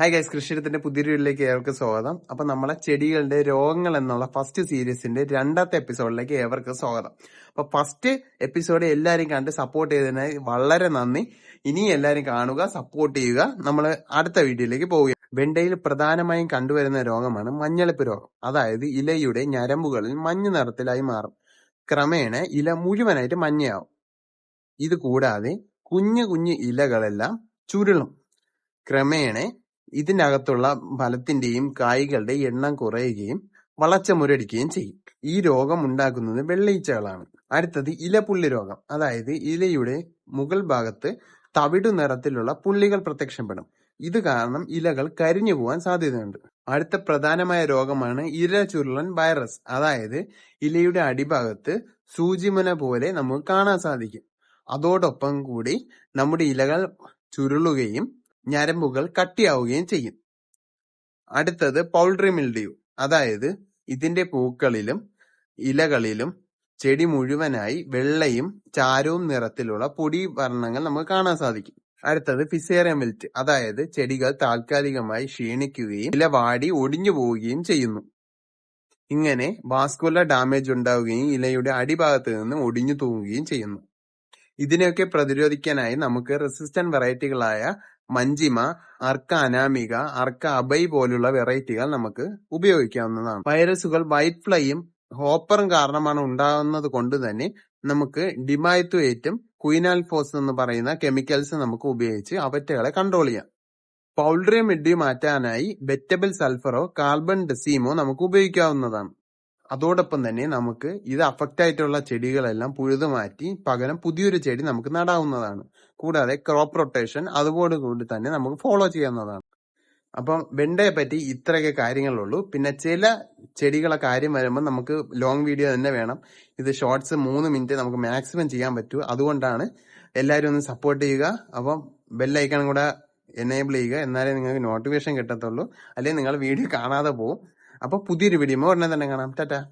Hi guys കൃഷിയിടത്തിന്റെ പുതിയ വീട്ടിലേക്ക് ഏവർക്കും സ്വാഗതം. അപ്പൊ നമ്മളെ ചെടികളുടെ രോഗങ്ങൾ എന്നുള്ള ഫസ്റ്റ് സീരീസിന്റെ രണ്ടാമത്തെ എപ്പിസോഡിലേക്ക് ഏവർക്കും സ്വാഗതം. അപ്പൊ ഫസ്റ്റ് എപ്പിസോഡ് എല്ലാവരും കണ്ട് സപ്പോർട്ട് ചെയ്തതിന് വളരെ നന്ദി. ഇനി എല്ലാരും കാണുക സപ്പോർട്ട് ചെയ്യുക. നമ്മൾ അടുത്ത വീഡിയോയിലേക്ക് പോവുക വെണ്ടയിൽ പ്രധാനമായും കണ്ടുവരുന്ന രോഗമാണ് മഞ്ഞളിപ്പ് രോഗം. അതായത് ഇലയുടെ ഞരമ്പുകളിൽ മഞ്ഞ നിറത്തിലായി മാറും. ക്രമേണ ഇല മുഴുവനായിട്ട് മഞ്ഞയാവും. ഇത് കൂടാതെ കുഞ്ഞു കുഞ്ഞു ഇലകളെല്ലാം ചുരുളും. ക്രമേണ ഇതിനകത്തുള്ള ഫലത്തിന്റെയും കായ്കളുടെ എണ്ണം കുറയുകയും വളർച്ച മുരടിക്കുകയും ചെയ്യും. ഈ രോഗം ഉണ്ടാക്കുന്നത് വെള്ളീച്ചകളാണ്. അടുത്തത് ഇലപുള്ളി രോഗം. അതായത് ഇലയുടെ മുകൾ ഭാഗത്ത് തവിടു നിറത്തിലുള്ള പുള്ളികൾ പ്രത്യക്ഷപ്പെടും. ഇത് കാരണം ഇലകൾ കരിഞ്ഞു പോകാൻ സാധ്യതയുണ്ട്. അടുത്ത പ്രധാനമായ രോഗമാണ് ഇര ചുരുളൻ വൈറസ് അതായത് ഇലയുടെ അടിഭാഗത്ത് സൂചിമുന പോലെ നമുക്ക് കാണാൻ സാധിക്കും. അതോടൊപ്പം കൂടി നമ്മുടെ ഇലകൾ ചുരുളുകയും ഞരമ്പുകൾ കട്ടിയാവുകയും ചെയ്യും. അടുത്തത് പൗൾട്രി മിൽഡ്യൂ അതായത് ഇതിന്റെ പൂക്കളിലും ഇലകളിലും ചെടി മുഴുവനായി വെള്ളയും ചാരവും നിറത്തിലുള്ള പൊടി വർണങ്ങൾ നമുക്ക് കാണാൻ സാധിക്കും. അടുത്തത് ഫിസേറിയ മിൽറ്റ് അതായത് ചെടികൾ താൽക്കാലികമായി ക്ഷീണിക്കുകയും ഇല വാടി ഒടിഞ്ഞു പോവുകയും ചെയ്യുന്നു. ഇങ്ങനെ വാസ്കുലർ ഡാമേജ് ഉണ്ടാവുകയും ഇലയുടെ അടിഭാഗത്ത് നിന്ന് ഒടിഞ്ഞു തൂങ്ങുകയും ചെയ്യുന്നു. ഇതിനെയൊക്കെ പ്രതിരോധിക്കാനായി നമുക്ക് റെസിസ്റ്റന്റ് വെറൈറ്റികളായ മഞ്ചിമ അർക്ക അനാമിക അർക്ക അബൈ പോലുള്ള വെറൈറ്റികൾ നമുക്ക് ഉപയോഗിക്കാവുന്നതാണ്. വൈറസുകൾ വൈറ്റ് ഫ്ലൈയും ഹോപ്പറും കാരണമാണ് ഉണ്ടാകുന്നത് കൊണ്ട് തന്നെ നമുക്ക് ഡിമായത്തുവേറ്റും ക്വീനാൽഫോസ് എന്ന് പറയുന്ന കെമിക്കൽസ് നമുക്ക് ഉപയോഗിച്ച് അവറ്റകളെ കൺട്രോൾ ചെയ്യാം. പൗൾട്രി മിഡ്ഡി മാറ്റാനായി വെറ്റബിൾ സൾഫറോ കാർബൺ ഡെസീമോ നമുക്ക് ഉപയോഗിക്കാവുന്നതാണ്. അതോടൊപ്പം തന്നെ നമുക്ക് ഇത് അഫക്റ്റ് ആയിട്ടുള്ള ചെടികളെല്ലാം പുഴുതു മാറ്റി പകരം പുതിയൊരു ചെടി നമുക്ക് നടാവുന്നതാണ്. കൂടാതെ ക്രോപ്പ് റൊട്ടേഷൻ അതുകൂടി തന്നെ നമുക്ക് ഫോളോ ചെയ്യാവുന്നതാണ്. അപ്പം വെണ്ടയെ പറ്റി ഇത്രയൊക്കെ കാര്യങ്ങളുള്ളൂ. പിന്നെ ചില ചെടികളെ കാര്യം വരുമ്പോൾ നമുക്ക് ലോങ് വീഡിയോ തന്നെ വേണം. ഇത് ഷോർട്സ് മൂന്ന് മിനിറ്റ് നമുക്ക് മാക്സിമം ചെയ്യാൻ പറ്റൂ. അതുകൊണ്ടാണ് എല്ലാവരും ഒന്ന് സപ്പോർട്ട് ചെയ്യുക. അപ്പം ബെല്ലൈക്കണം കൂടെ എനേബിൾ ചെയ്യുക. എന്നാലേ നിങ്ങൾക്ക് നോട്ടിഫിക്കേഷൻ കിട്ടത്തുള്ളൂ. അല്ലെങ്കിൽ നിങ്ങൾ വീഡിയോ കാണാതെ പോകും അപ്പൊ പുതിയൊരു വീഡിയോ ഉടനെ തന്നെ കാണാം. ടാറ്റാ.